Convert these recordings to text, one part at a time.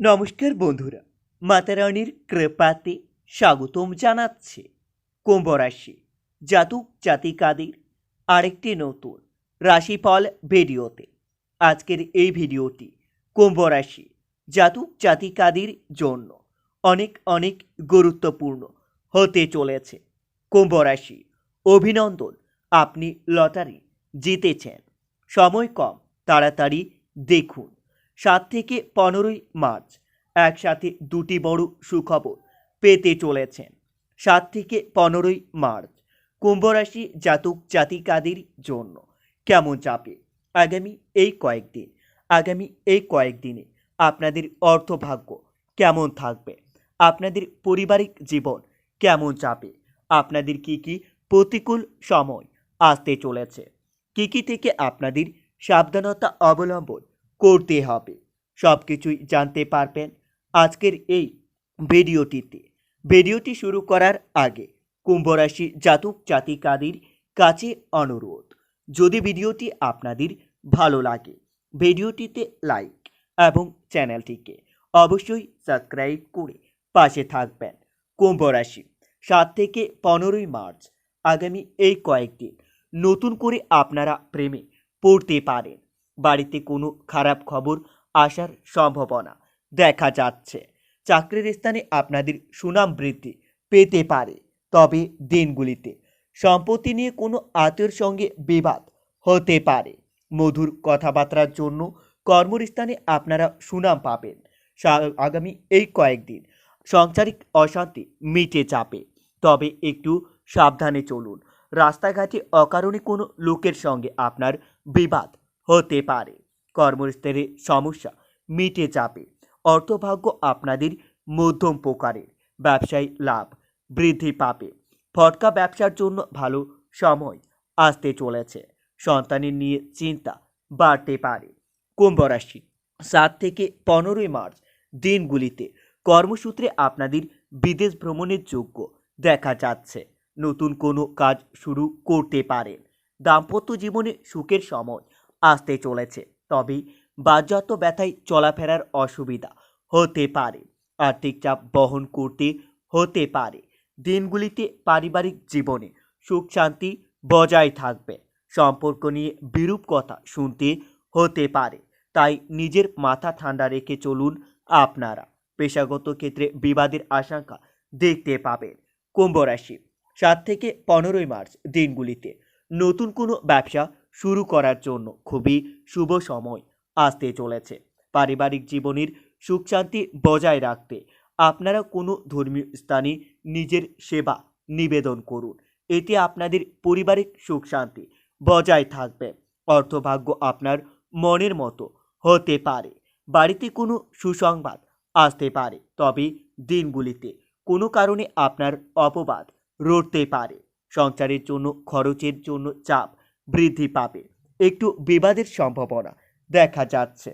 নমস্কার বন্ধুরা মাতারানির কৃপাতে স্বাগতম জানাচ্ছে কুম্ভ রাশি জাতক জাতিকাদের আরেকটি নতুন রাশিফল ভিডিওতে। আজকের এই ভিডিওটি কুম্ভ রাশি জাতক জাতিকাদের জন্য অনেক অনেক গুরুত্বপূর্ণ হতে চলেছে। কুম্ভ রাশি অভিনন্দন, আপনি লটারি জিতেছেন। সময় কম, তাড়াতাড়ি দেখুন। সাত থেকে পনেরোই মার্চ। একসাথে দুটি বড় সুখবর পেতে চলেছেন। সাত থেকে পনেরোই মার্চ, কুম্ভরাশি জাতক জাতিকাদের জন্য। কেমন চাপে? আগামী এই কয়েকদিন, আগামী এই কয়েকদিনে আপনাদের অর্থভাগ্য কেমন থাকবে? আপনাদের পারিবারিক জীবন কেমন চাপে? আপনাদের কি কি প্রতিকূল সময় আসতে চলেছে? কি কি থেকে আপনাদের সাবধানতা অবলম্বন করতে হবে। সব কিছুই জানতে পারবেন আজকের এই ভিডিওটিতে। ভিডিওটি শুরু করার আগে কুম্ভরাশি জাতক জাতিকাদের কাছে অনুরোধ, যদি ভিডিওটি আপনাদের ভালো লাগে, ভিডিওটিতে লাইক এবং চ্যানেলটিকে অবশ্যই সাবস্ক্রাইব করে পাশে থাকবেন। কুম্ভ রাশি সাত থেকে পনেরোই মার্চ আগামী এই কয়েকদিন নতুন করে আপনারা প্রেমে পড়তে পারেন। বাড়িতে কোনো খারাপ খবর আসার সম্ভাবনা দেখা যাচ্ছে। চাকরির স্থানে আপনাদের সুনাম বৃদ্ধি পেতে পারে। তবে দিনগুলিতে সম্পত্তি নিয়ে কোনো আত্মীয়র সঙ্গে বিবাদ হতে পারে। মধুর কথাবার্তার জন্য কর্মস্থানে আপনারা সুনাম পাবেন। আগামী এই কয়েকদিন সাংসারিক অশান্তি মিটে যাবে। তবে একটু সাবধানে চলুন। রাস্তাঘাটে অকারণে কোনো লোকের সঙ্গে আপনার বিবাদ হতে পারে। কর্মস্থলে সমস্যা মিটে যাবে। অর্থভাগ্য আপনাদের মধ্যম প্রকারের। ব্যবসায় লাভ বৃদ্ধি পাবে। ফটকা ব্যবসার জন্য ভালো সময় আসতে চলেছে। সন্তানের নিয়ে চিন্তা বাড়তে পারে। কুম্ভ রাশি সাত থেকে পনেরোই মার্চ দিনগুলিতে কর্মসূত্রে আপনাদের বিদেশ ভ্রমণের যোগ্য দেখা যাচ্ছে। নতুন কোনো কাজ শুরু করতে পারেন। দাম্পত্য জীবনে সুখের সময় আসতে চলেছে। তবে বাজ্যাত ব্যথায় চলাফেরার অসুবিধা হতে পারে। আর্থিক চাপ বহন করতে হতে পারে। দিনগুলিতে পারিবারিক জীবনে সুখ শান্তি বজায় থাকবে। সম্পর্ক নিয়ে বিরূপ কথা শুনতে হতে পারে। তাই নিজের মাথা ঠান্ডা রেখে চলুন আপনারা। পেশাগত ক্ষেত্রে বিবাদের আশঙ্কা দেখতে পাবেন। কুম্ভ রাশি, সাত থেকে পনেরোই মার্চ দিনগুলিতে। নতুন কোনো ব্যবসা শুরু করার জন্য খুবই শুভ সময় আসতে চলেছে। পারিবারিক জীবনের সুখ শান্তি বজায় রাখতে আপনারা কোনো ধর্মীয় স্থানে নিজের সেবা নিবেদন করুন। এতে আপনাদের পারিবারিক সুখ শান্তি বজায় থাকবে। অর্থভাগ্য আপনার মনের মতো হতে পারে। বাড়িতে কোনো সুসংবাদ আসতে পারে, তবে দিনগুলিতে কোনো কারণে আপনার অপবাদ রটতে পারে। সংসারের জন্য, খরচের জন্য চাপ বৃদ্ধি পাবে। একটু বিবাদের সম্ভাবনা দেখা যাচ্ছে।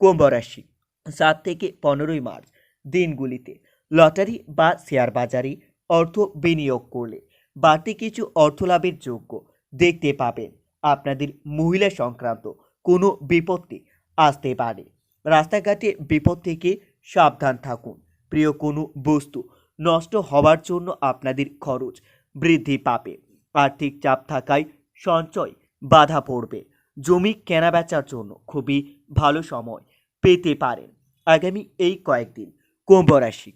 কুম্ভ রাশি, সাত থেকে পনেরোই মার্চ দিনগুলিতে লটারি বা শেয়ার বাজারে অর্থ বিনিয়োগ করলে বাড়তি কিছু অর্থ লাভের যোগ্য দেখতে পাবেন। আপনাদের মহিলা সংক্রান্ত কোনো বিপত্তি আসতে পারে। রাস্তাঘাটে বিপদ থেকে সাবধান থাকুন। প্রিয় কোনো বস্তু নষ্ট হওয়ার জন্য আপনাদের খরচ বৃদ্ধি পাবে। আর্থিক চাপ থাকায় সঞ্চয়, বাধা পড়বে। জমি কেনাবেচার জন্য খুবই ভালো সময় পেতে পারেন আগামী এই কয়েকদিন কুম্ভ রাশি।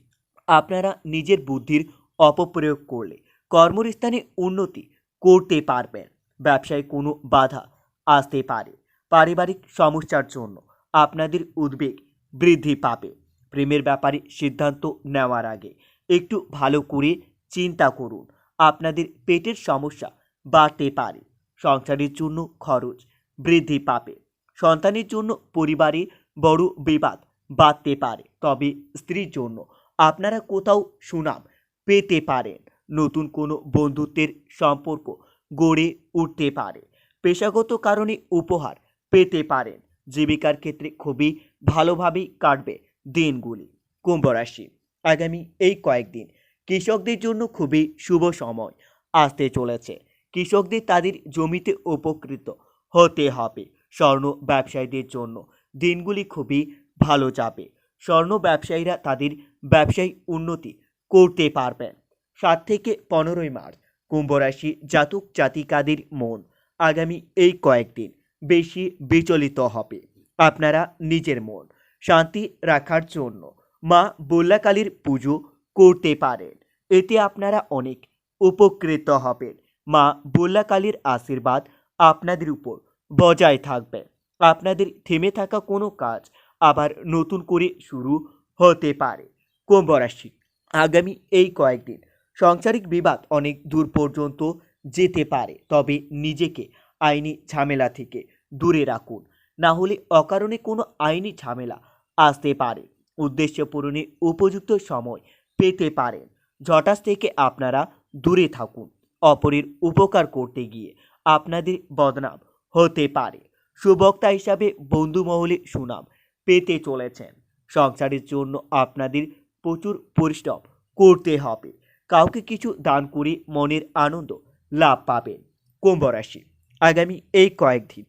আপনারা নিজের বুদ্ধির অপপ্রয়োগ করলে কর্মস্থানে উন্নতি করতে পারবেন। ব্যবসায় কোনো বাধা আসতে পারে। পারিবারিক সমস্যার জন্য আপনাদের উদ্বেগ বৃদ্ধি পাবে। প্রেমের ব্যাপারে সিদ্ধান্ত নেওয়ার আগে একটু ভালো করে চিন্তা করুন। আপনাদের পেটের সমস্যা বাড়তে পারে। সংসারের জন্য খরচ, বৃদ্ধি পাবে সন্তানের জন্য পরিবারে বড় বিবাদ বাড়তে পারে, তবে স্ত্রীর জন্য আপনারা কোথাও সুনাম পেতে পারেন। নতুন কোনো বন্ধুত্বের সম্পর্ক গড়ে উঠতে পারে। পেশাগত কারণে উপহার পেতে পারেন। জীবিকার ক্ষেত্রে খুবই ভালোভাবেই কাটবে দিনগুলি। কুম্ভ রাশি, আগামী এই কয়েকদিন কৃষকদের জন্য খুবই শুভ সময়। আসতে চলেছে। কৃষকদের তাদের জমিতে উপকৃত হতে হবে স্বর্ণ ব্যবসায়ীদের জন্য। দিনগুলি খুবই ভালো যাবে। স্বর্ণ ব্যবসায়ীরা তাদের ব্যবসায়ী উন্নতি করতে পারবেন সাত থেকে পনেরোই মার্চ, কুম্ভ রাশি জাতক জাতিকাদের মন। আগামী এই কয়েকদিন বেশি বিচলিত হবে। আপনারা নিজের মন শান্তি রাখার জন্য মা বল্লাকালীর পুজো করতে পারেন। এতে আপনারা অনেক উপকৃত হবেন। মা বল্লাকালীর আশীর্বাদ আপনাদের উপর বজায় থাকবে। আপনাদের থেমে থাকা কোনো কাজ আবার নতুন করে শুরু হতে পারে। কুম্ভ রাশি, আগামী এই কয়েকদিন সাংসারিক বিবাদ অনেক দূর পর্যন্ত যেতে পারে, তবে নিজেকে আইনি ঝামেলা থেকে দূরে রাখুন। না হলে অকারণে কোনো আইনি ঝামেলা আসতে পারে। উদ্দেশ্য পূরণে উপযুক্ত সময় পেতে পারেন। জটাস থেকে আপনারা দূরে থাকুন। অপরের উপকার করতে গিয়ে আপনাদের বদনাম হতে পারে। সুবক্তা হিসাবে বন্ধু মহলে সুনাম পেতে চলেছেন। সংসারের জন্য আপনাদের প্রচুর পরিশ্রম করতে হবে। কাউকে কিছু দান করে মনের আনন্দ লাভ পাবেন। কুম্ভ রাশি, আগামী এই কয়েকদিন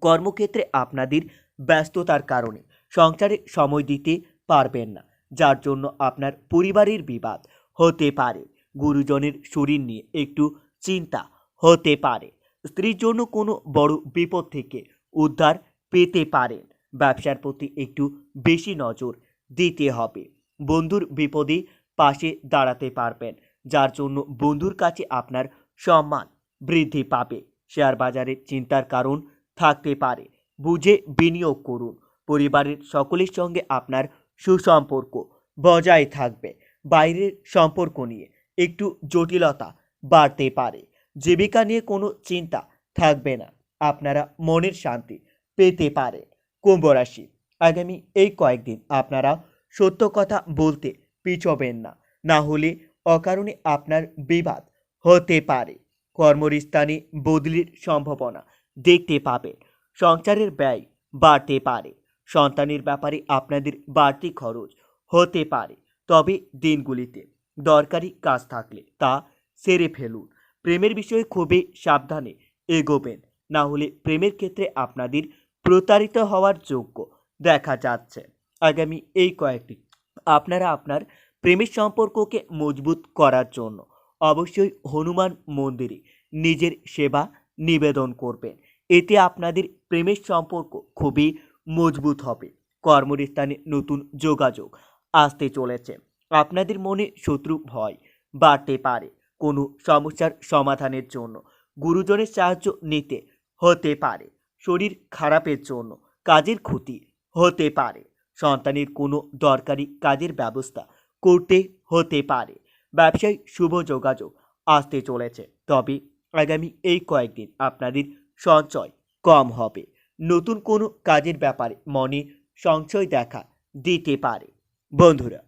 কর্মক্ষেত্রে আপনাদের ব্যস্ততার কারণে সংসারে সময় দিতে পারবেন না, যার জন্য আপনার পরিবারের বিবাদ হতে পারে। গুরুজনের শরীর নিয়ে একটু চিন্তা হতে পারে। স্ত্রীর জন্য কোনো বড় বিপদ থেকে উদ্ধার পেতে পারেন। ব্যবসার প্রতি একটু বেশি নজর দিতে হবে। বন্ধুর বিপদে পাশে দাঁড়াতে পারবেন, যার জন্য বন্ধুর কাছে আপনার সম্মান বৃদ্ধি পাবে। শেয়ার বাজারে চিন্তার কারণ থাকতে পারে। বুঝে বিনিয়োগ করুন। পরিবারের সকলের সঙ্গে আপনার সুসম্পর্ক বজায় থাকবে। বাইরের সম্পর্ক নিয়ে একটু জটিলতা বাড়তে পারে। জীবিকা নিয়ে কোনো চিন্তা থাকবে না। আপনারা মনের শান্তি পেতে পারে। কুম্ভ রাশি, আগামী এই কয়েকদিন আপনারা সত্য কথা বলতে পিছবেন না। না হলে অকারণে আপনার বিবাদ হতে পারে। কর্মস্থানে বদলির সম্ভাবনা দেখতে পাবেন সংসারের ব্যয় বাড়তে পারে। সন্তানের ব্যাপারে আপনাদের বাড়তি খরচ হতে পারে। তবে দিনগুলিতে দরকারি কাজ থাকলে তা সেরে ফেলুন। প্রেমের বিষয়ে খুবই সাবধানে এগোবেন, না হলে প্রেমের ক্ষেত্রে আপনাদের প্রতারিত হওয়ার যোগ্য দেখা যাচ্ছে। আগামী এই কয়েকটি, আপনারা আপনার প্রেমের সম্পর্ককে মজবুত করার জন্য অবশ্যই হনুমান মন্দিরে নিজের সেবা নিবেদন করবেন। এতে আপনাদের প্রেমের সম্পর্ক খুবই মজবুত হবে। কর্মস্থানে নতুন যোগাযোগ আসতে চলেছে। আপনাদের মনে শত্রু ভয় বাড়তে পারে কোনো সমস্যার সমাধানের জন্য। গুরুজনের সাহায্য নিতে হতে পারে। শরীর খারাপের জন্য কাজের ক্ষতি হতে পারে। সন্তানের কোনো দরকারি কাজের ব্যবস্থা করতে হতে পারে। ব্যবসায় শুভ যোগাযোগ আসতে চলেছে। তবে আগামী এই কয়েকদিন আপনাদের সঞ্চয় কম হবে। নতুন কোনো কাজের ব্যাপারে মনে সংশয় দেখা দিতে পারে। বন্ধুরা